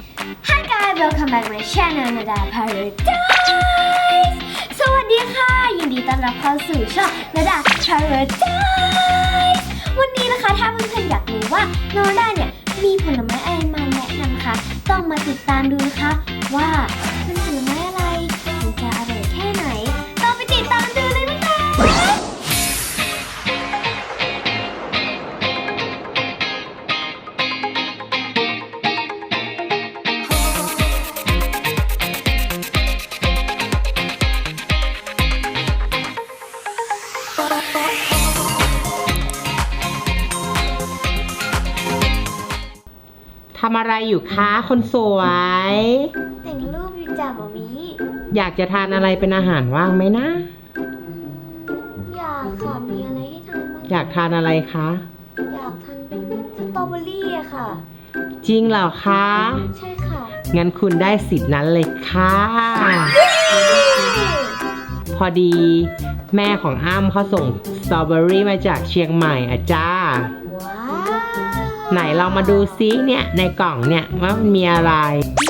Hi guys welcome back to my channel นาดา Paradise สวัสดีค่ะ ยินดีต้อนรับเข้าสู่ช่องนาดา Paradise วันนี้นะคะถ้าเพื่อนๆอยากรู้ว่าโนด้าเนี่ยมีผลไม้อะไรมาแนะนำคะต้องมาติดตามดูนะคะว่า ทำอะไรอยู่คะ คนสวย แต่งรูปอยู่จ้ะหมอมีอยากจะทานอะไรเป็นอาหารว่างไหมนะ อยากค่ะมีอะไรให้ทานบ้างอยากทานอะไรคะ อยากทานเป็นสตรอเบอรี่อะค่ะ จริงเหรอคะ ใช่ค่ะงั้นคุณได้สิทธิ์นั้นเลยค่ะ พอดี แม่ของอ้ำเขาส่งสตรอเบอรี่มาจากเชียงใหม่อะจ้า ว้าว ไหนเรามาดูซิเนี่ยในกล่องเนี่ยว่ามันมีอะไร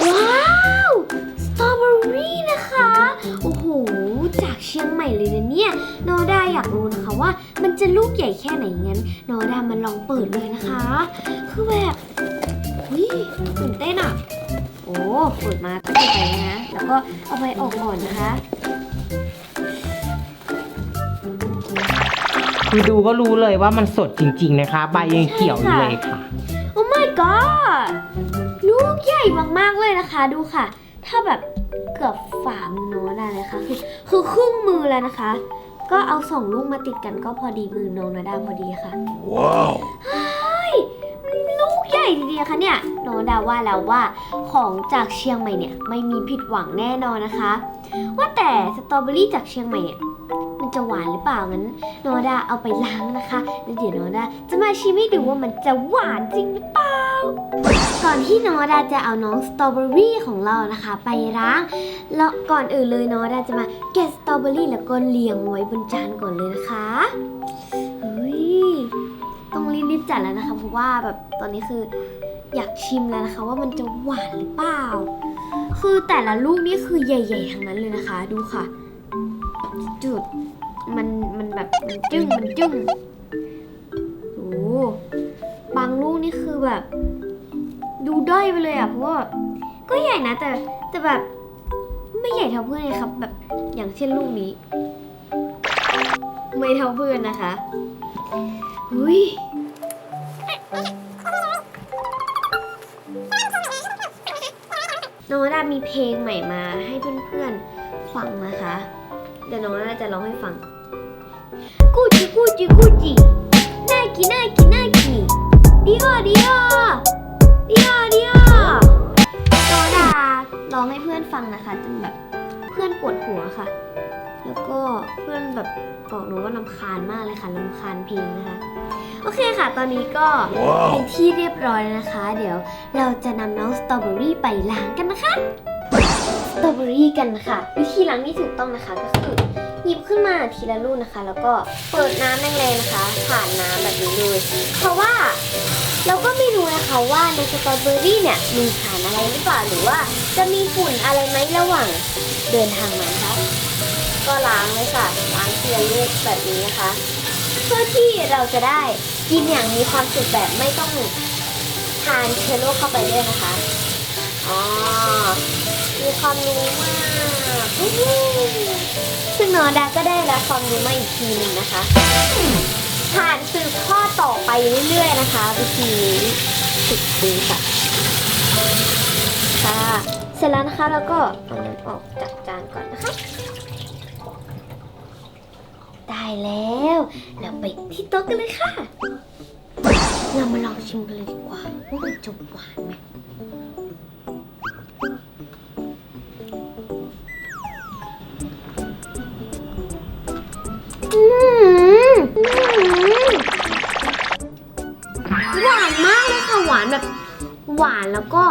ว้าวสตรอเบอรี่นะคะ โอ้โห จากเชียงใหม่เลยนะเนี่ยโนดาอยากรู้นะคะว่า มันจะลูกใหญ่แค่ไหนงั้นโนดามาลองเปิดเลยนะคะ คือแบบวิตื่นเต้นอะโอ้เปิดมาต้องเปิดไปนะ แล้วก็เอาไปออกก่อนนะคะ คือดูก็รู้เลยว่ามันสดจริง ๆ นะคะ ใบยังเขียวอยู่เลยค่ะ โอ้ my god ลูกใหญ่มากๆเลยนะคะ ดูค่ะ ถ้าแบบเกือบฝ่ามือโน้ตเลยค่ะคือคือครึ่งมือแล้วนะคะ ก็เอาสองลูกมาติดกันก็พอดีมือโน้ตนาดาพอดีค่ะ ว้าวเฮ้ยมันลูกใหญ่ทีเดียวค่ะเนี่ยโนดาว่าแล้วว่าของจากเชียงใหม่เนี่ยไม่มีผิดหวังแน่นอนนะคะ ว่าแต่สตรอเบอรี่จากเชียงใหม่เนี่ยมัน จะหวานหรือเปล่างั้นโนดาเอาไปล้างนะคะแล้วเดี๋ยวโนดาจะมาชิมให้ดูว่ามันจะหวานจริงหรือเปล่า ก่อนที่โนดาจะเอาน้องสตรอเบอรี่ของเรานะคะ ไปล้างแล้วก่อนอื่นเลยโนดาจะมาแกะสตรอเบอรี่แล้วก็เรียงไว้บนจานก่อนเลยนะคะเฮ้ยต้องรีบๆจัดแล้วนะคะ เพราะว่าแบบตอนนี้คืออยากชิมแล้วนะคะ ว่ามันจะหวานหรือเปล่า คือแต่ละลูกนี่คือใหญ่ ๆทั้งนั้นเลยนะคะ ดูค่ะ จุด มันมันแบบมันจึ้งมันจึ้งโอ้บางลูกนี่คือแบบ ดูด้อยไปเลยอะเพราะว่าก็ใหญ่นะแต่แต่แบบไม่ใหญ่เท่าเพื่อนเลยครับ แบบอย่างเช่นลูกนี้ ไม่เท่าเพื่อนนะคะอุ้ยน้องดามีเพลงใหม่มาให้เพื่อนๆฟังนะคะ เดี๋ยวน้องดาจะร้องให้ฟัง กูจิกูจิกูจิน่ากินน่ากินน่ากินดีอะดีอะดีอะดีอะน้องดาร้องให้เพื่อนฟังนะคะจนแบบเพื่อนปวดหัวค่ะ แล้วก็เพื่อนแบบบอกหนูว่าลำคาญมากเลยค่ะลำคาญเพลงนะคะ โอเคค่ะ ตอนนี้ก็ว้าวเป็นที่เรียบร้อยแล้วนะคะ เดี๋ยวเราจะนำน้องสตรอเบอรี่ไปล้างกันนะคะ สตรอเบอรี่กันค่ะ วิธีล้างที่ถูกต้องนะคะก็คือหยิบขึ้นมาทีละลูกนะคะ แล้วก็เปิดน้ำแรงๆนะคะ ผ่านน้ำแบบนี้เลยเพราะว่าเราก็ไม่รู้นะคะว่าในสตรอเบอรี่เนี่ยมีสารอะไรหรือเปล่าหรือว่า จะมีฝุ่นอะไรไหมระหว่างเดินทางมานะคะก็ล้างเลยค่ะล้างทีละลูกแบบนี้นะคะ เพื่อที่เราจะได้กินอย่างมีความสุขแบบไม่ต้องทานเชื้อโรคเข้าไปด้วยนะคะอ๋อ มีความรู้มากซึ่งนอดาก็ได้รับความรู้มาอีกทีหนึ่งนะคะ ผ่านสืบทอต่อไปเรื่อยๆนะคะวิธีสิบปีค่ะค่ะ เสร็จแล้วนะคะแล้วก็เอาน้ำออกจากจานก่อนนะคะ ได้แล้ว เราไปที่โต๊ะกันเลยค่ะ เรามาลองชิมกันเลยดีกว่าว่ามันจะหวานไหมานแล้วก็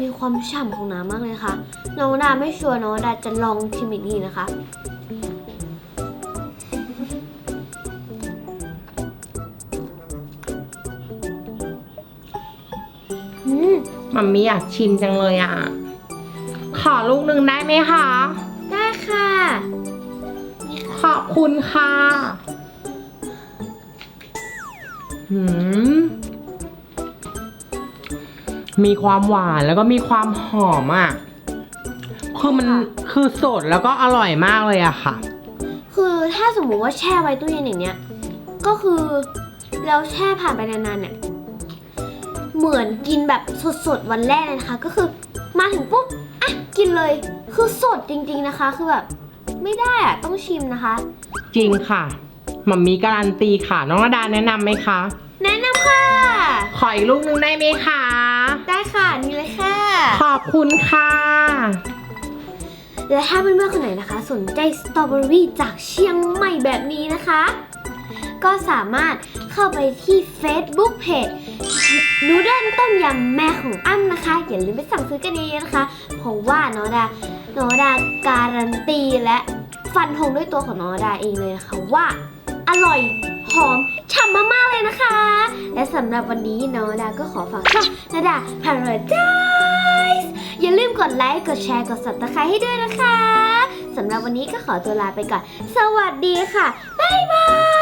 มีความฉ่ำของน้ำมากเลยค่ะ น้องดาไม่ชัวร์น้องดาจะลองชิมอีกทีนะคะ อืมมมัมมี่อยากชิมจังเลยอะ ขอลูกหนึ่งได้ไหมคะ ได้ค่ะนี่ค่ะขอบคุณค่ะ หืม มีความหวานแล้วก็มีความหอมอะ คือมันคือสดแล้วก็อร่อยมากเลยอะค่ะ คือถ้าสมมุติว่าแช่ไว้ตู้เย็นอย่างเนี้ย ก็คือแล้วแช่ผ่านไปนานๆเนี่ย เหมือนกินแบบสดๆวันแรกเลยนะคะ ก็คือมาถึงปุ๊บอะกินเลย คือสดจริง ๆนะคะ คือแบบไม่ได้อะต้องชิมนะคะ จริงค่ะมัมมี่การันตีค่ะ น้องระดาแนะนำไหมคะ แนะนำค่ะ ขออีกลูกหนึงได้ไหมคะ ขอบคุณค่ะ และถ้าเพื่อนๆคนไหนนะคะ สนใจสตรอเบอรี่จากเชียงใหม่แบบนี้นะคะ ก็สามารถเข้าไปที่ Facebook Page นูเดิลต้มยำแม่ของอ้ำนะคะ อย่าลืมไปสั่งซื้อกันเองนะคะ เพราะว่าน้องดาน้องดาการันตีและฟันธงด้วยตัวของน้องดาเองเลยนะคะว่า อร่อยหอมฉ่ำมากๆเลยนะคะ และสำหรับวันนี้น้องดาก็ขอฝากช่องนาดาพาราได ส์อย่าลืมกดไลค์ กดแชร์ กด subscribe ให้ด้วยนะคะ สำหรับวันนี้ก็ขอตัวลาไปก่อน สวัสดีค่ะ บ๊ายบาย